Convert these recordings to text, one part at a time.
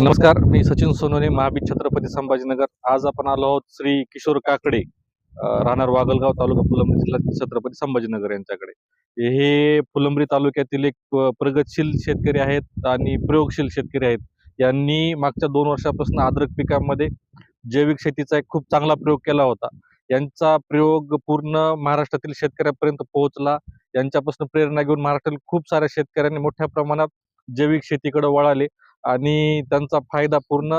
नमस्कार मी सचिन सोनोने महाबीज छत्रपती संभाजीनगर. आज आपण आलो आहोत श्री किशोर काकडे राहणार वागलगाव तालुका फुलंब्री जिल्हा छत्रपती संभाजीनगर यांच्याकडे. हे फुलंब्री तालुक्यातील एक प्रगतशील शेतकरी आहेत आणि प्रयोगशील शेतकरी आहेत. यांनी मागच्या दोन वर्षापासून अद्रक पिकामध्ये जैविक शेतीचा एक खूप चांगला प्रयोग केला होता. यांचा प्रयोग पूर्ण महाराष्ट्रातील शेतकऱ्यापर्यंत पोहोचला. यांच्यापासून प्रेरणा घेऊन महाराष्ट्रातील खूप साऱ्या शेतकऱ्यांनी मोठ्या प्रमाणात जैविक शेतीकडे वळाले. आणि त्यांचा फायदा पूर्ण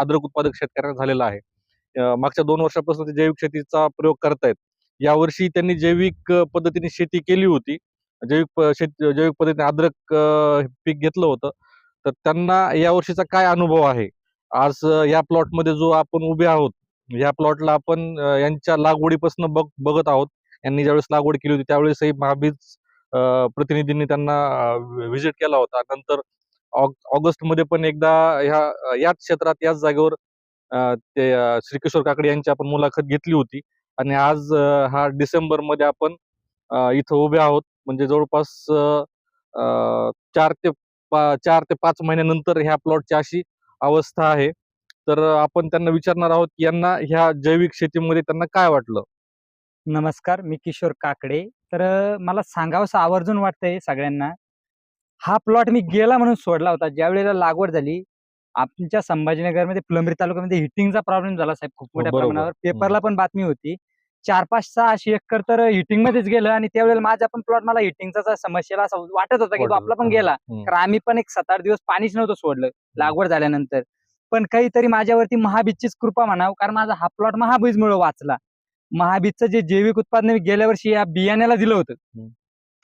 अद्रक उत्पादक शेतकऱ्यांना झालेला आहे. मागच्या दोन वर्षापासून ते जैविक शेतीचा प्रयोग करतायत. यावर्षी त्यांनी जैविक पद्धतीने शेती केली होती. जैविक शेती जैविक पद्धतीने अद्रक पीक घेतलं होतं. तर त्यांना यावर्षीचा काय अनुभव आहे? आज या प्लॉटमध्ये जो आपण उभे आहोत या प्लॉटला आपण यांच्या लागवडीपासून बघ बघत आहोत. यांनी ज्यावेळेस लागवड केली होती त्यावेळेसही महाबीज प्रतिनिधींनी त्यांना व्हिजिट केला होता. नंतर ऑगस्टमध्ये पण एकदा ह्या याच क्षेत्रात याच जागेवर ते श्रीकिशोर काकडे यांची आपण मुलाखत घेतली होती. आणि आज हा डिसेंबरमध्ये आपण इथं उभे आहोत. म्हणजे जवळपास चार ते पा- चार ते पाच महिन्यानंतर ह्या प्लॉटची अशी अवस्था आहे. तर आपण त्यांना विचारणार आहोत की यांना ह्या जैविक शेतीमध्ये त्यांना काय वाटलं? नमस्कार मी किशोर काकडे. तर मला सांगावंसं आवर्जून वाटतंय सगळ्यांना हा प्लॉट मी गेला म्हणून सोडला होता. ज्या वेळेला लागवड झाली आमच्या संभाजीनगरमध्ये फुलंब्री तालुक्यामध्ये हिटिंगचा प्रॉब्लेम झाला साहेब खूप मोठ्या. प्रमाणावर. पेपरला पण बातमी होती. चार पाच सहा अशी एकर तर हिटिंग मध्येच गेलं आणि त्यावेळेला माझा पण प्लॉट मला हिटिंगचा समस्येला असं वाटत होता की तो आपला पण गेला. कारण आम्ही पण एक सात आठ दिवस पाणीच नव्हतं सोडलं लागवड झाल्यानंतर. पण काहीतरी माझ्यावरती महाबीजचीच कृपा म्हणावं कारण माझा हा प्लॉट महाबीजमुळे वाचला. महाबीजचं जे जैविक उत्पादन मी गेल्या वर्षी या बियाण्याला दिलं होतं.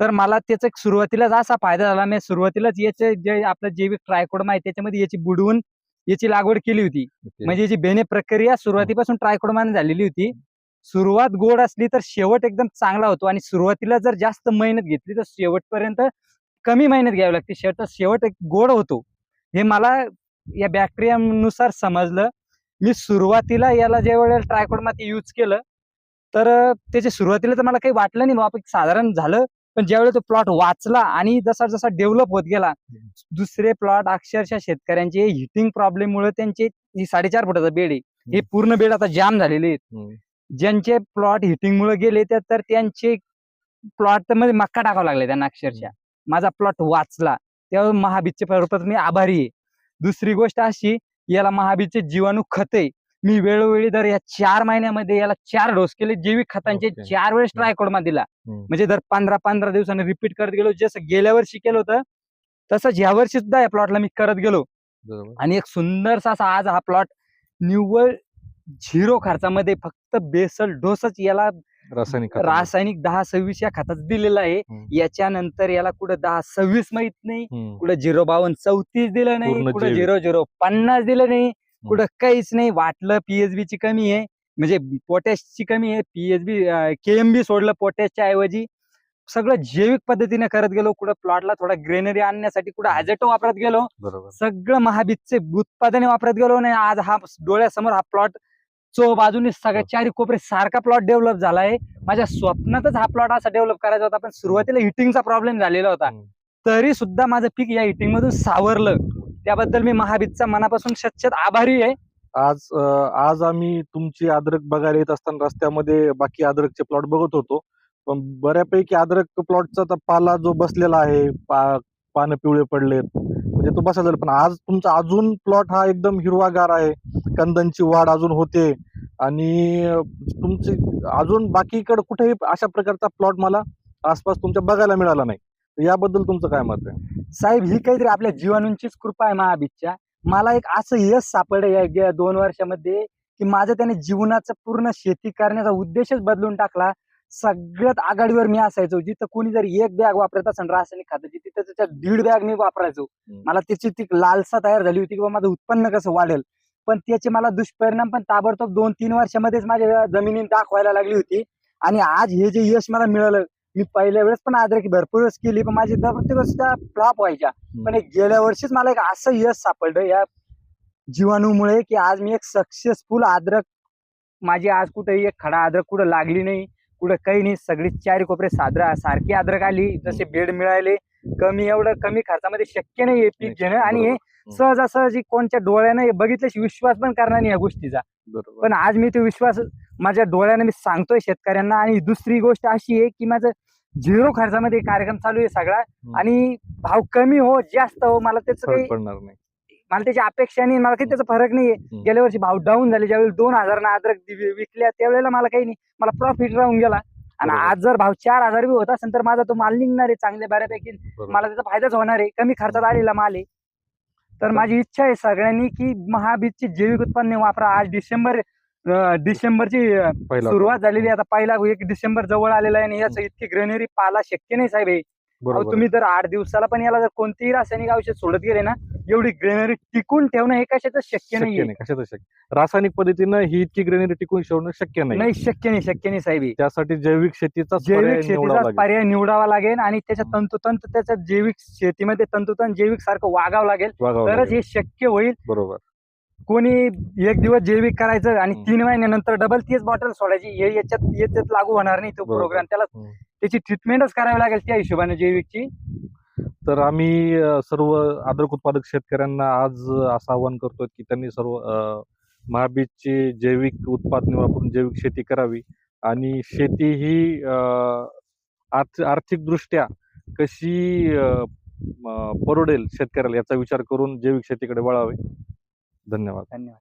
तर मला त्याचा एक सुरुवातीलाच असा फायदा झाला. मी सुरुवातीलाच याचे जे आपलं जैविक ट्रायकोडमा आहे त्याच्यामध्ये याची बुडवून याची लागवड केली होती. म्हणजे याची बेने प्रक्रिया सुरुवातीपासून ट्रायकोडमाने झालेली होती. सुरुवात गोड असली तर शेवट एकदम चांगला होतो आणि सुरुवातीला जर जास्त मेहनत घेतली तर शेवटपर्यंत कमी मेहनत घ्यावी लागते. शेवट शेवट एक गोड होतो. हे मला या बॅक्टेरियानुसार समजलं. मी सुरुवातीला याला ज्या वेळेला ट्रायकोडमा ते यूज केलं तर त्याच्या सुरुवातीला तर मला काही वाटलं नाही. बाबा साधारण झालं. पण ज्यावेळेला तो प्लॉट वाचला आणि जसा जसा डेव्हलप होत गेला दुसरे प्लॉट अक्षरशः शेतकऱ्यांचे हिटिंग प्रॉब्लेम मुळे त्यांचे साडेचार फुटाचा बेड आहे. हे पूर्ण बेड आता जाम झालेले आहेत. ज्यांचे प्लॉट हिटिंग मुळे गेले तर त्यांचे प्लॉटमध्ये मक्का टाकावा लागले त्यांना अक्षरशः. माझा प्लॉट वाचला. महाबीजचे परत मी आभारी आहे. दुसरी गोष्ट अशी याला महाबीजचे जीवाणू खत आहे. मी वेळोवेळी दर या चार महिन्यामध्ये याला चार डोस केले जैविक खतांचे Okay. चार वेळेस ट्रायकोडमा दिला. म्हणजे दर पंधरा पंधरा दिवसांनी रिपीट करत गेलो जसं गेल्या वर्षी केलं होतं तसंच ह्या वर्षी सुद्धा या प्लॉटला मी करत गेलो. आणि एक सुंदरसा असा आज हा प्लॉट निव्वळ झिरो खर्चामध्ये फक्त बेसल डोसच याला रासायनिक खतांचं. रासायनिक दहा सव्वीस या खतात दिलेला आहे. याच्यानंतर याला कुठं दहा सव्वीस माहीत नाही. कुठं झिरो बावन्न चौतीस दिलं नाही कुठं. झिरो झिरो पन्नास दिलं नाही कुठं काहीच नाही. वाटलं पीएचबी ची कमी आहे. म्हणजे पोटॅशची कमी आहे. पीएचबी केएमबी सोडलं पोटॅशच्या ऐवजी. सगळं जैविक पद्धतीने करत गेलो. कुठं प्लॉटला थोडा ग्रेनरी आणण्यासाठी कुठं ॲझेटो वापरत गेलो. सगळं महाबीजचे उत्पादने वापरत गेलो. नाही आज हा डोळ्यासमोर हा प्लॉट चो बाजूने सगळ्या चारी कोपरे सारखा प्लॉट डेव्हलप झालाय माझ्या स्वप्नातच हा प्लॉट असा डेव्हलप करायचा होता. पण सुरुवातीला हिटिंगचा प्रॉब्लेम झालेला होता. तरी सुद्धा माझं पीक या हिटिंग मधून सावरलं. त्याबद्दल मी महाबीजचा मनापासून शतशत आभारी आहे. आज आज आम्ही तुमची अद्रक बघायला येत असताना रस्त्यामध्ये बाकी अद्रकचे प्लॉट बघत होतो. पण बऱ्यापैकी अद्रक प्लॉटचा पाला जो बसलेला आहे पा- पानं पिवळे पडलेत. म्हणजे तो बसा पण आज तुमचा अजून प्लॉट हा एकदम हिरवागार आहे. कंदनची वाढ अजून होते. आणि तुमची अजून बाकीकडे कुठेही अशा प्रकारचा प्लॉट मला आसपास तुमच्या बघायला मिळाला नाही. याबद्दल तुमचं काय मत आहे? साहेब ही काहीतरी आपल्या जीवाणूंचीच कृपा आहे महाबीजच्या. मला एक असं यश सापडलं या गेल्या दोन वर्षामध्ये की माझं त्याने जीवनाचं पूर्ण शेती करण्याचा उद्देशच बदलून टाकला. सगळ्यात आघाडीवर मी असायचो. जिथं कोणी जर एक बॅग वापरत असेल रासायनिक खताची तिथं त्याच्या दीड बॅग मी वापरायचो. मला त्याची ती लालसा तयार झाली होती की बाबा माझं उत्पन्न कसं वाढेल. पण त्याचे मला दुष्परिणाम पण ताबडतोब दोन तीन वर्षामध्येच माझ्या जमिनीत दाखवायला लागली होती. आणि आज हे जे यश मला मिळालं मी पहिल्या वेळेस पण आदरकी भरपूर वेळेस केली पण माझी दर प्रत्येक वेळेस त्या फ्लॉप व्हायच्या. पण एक गेल्या वर्षीच मला एक असं यश सापडलं या जीवाणूमुळे की आज मी एक सक्सेसफुल अद्रक माझी आज कुठेही एक खडा अद्रक कुठं लागली नाही कुठं काही नाही सगळी चारी कोपरे सादरा सारखी अद्रक आली जसे बेड मिळाले कमी एवढं कमी खर्चामध्ये शक्य नाही हे पीक घेणं आणि हे सहजासहजी कोणत्या डोळ्यानं हे बघितल्याशी विश्वास पण करणार नाही या गोष्टीचा. बरोबर. पण आज मी तो विश्वास माझ्या डोळ्याने मी सांगतोय शेतकऱ्यांना. आणि दुसरी गोष्ट अशी आहे की माझं झिरो खर्चामध्ये कार्यक्रम चालू आहे सगळा. आणि भाव कमी हो जास्त हो मला त्याचं पडणार नाही. मला त्याची अपेक्षा नाही मला काही त्याचा फरक नाहीये. गेल्या वर्षी भाव डाऊन झाले ज्यावेळी दोन हजार अद्रक दि- विकल्या त्यावेळेला मला काही नाही. मला प्रॉफिट राहून गेला. आणि. आज जर भाव चार हजार बी होत असेल तर माझा तो माल निघणार आहे चांगल्या बऱ्यापैकी. मला त्याचा फायदाच होणार आहे. कमी खर्चात आलेला माल आहे. तर माझी इच्छा आहे सगळ्यांनी की महाबीजची जैविक उत्पन्न वापरा. आज डिसेंबर अं, डिसेंबरची अं, पहिला सुरुवात झालेली आहे. आता पहिला एक डिसेंबर जवळ आलेला आहे आणि याचं इतकी ग्रेनरी पाला शक्य नाही साहेब हे. अहो, बरोबर तुम्ही जर आठ दिवसाला पण याला जर कोणतीही रासायनिक औषध सोडत गेले ना एवढी ग्रेनरी टिकून ठेवणं हे कशाचं शक्य शक्य नाहीये. नाही कशातच शक्य? रासायनिक पद्धतीनं ही इतकी ग्रेनरी टिकून ठेवणं शक्य नाही. नाही शक्य नाही शक्य नाही साहेब हे. त्यासाठी जैविक शेतीचा जैविक शेतीचा पर्याय निवडावा लागेल आणि त्याच्या हम्म. तंतोतंत त्याच्या जैविक शेतीमध्ये तंतोतंत जैविक सारखं वागावं लागेल. तरच हे शक्य होईल. बरोबर. कोणी एक दिवस जैविक करायचं आणि. तीन महिन्यानंतर डबल तीच बॉटल सोडायची हे याच्यात याच्यात लागू होणार नाही तो. प्रोग्राम त्याला. त्याची ट्रीटमेंटच करावी लागेल त्या हिशोबाने जैविकची तर आम्ही सर्व अद्रक उत्पादक शेतकऱ्यांना आज असं आवाहन करतो की त्यांनी सर्व महाबीजची जैविक उत्पादने वापरून जैविक शेती करावी आणि शेती ही आर्थिकदृष्ट्या कशी परवडेल शेतकऱ्याला याचा विचार करून जैविक शेतीकडे वळावे धन्यवाद. धन्यवाद.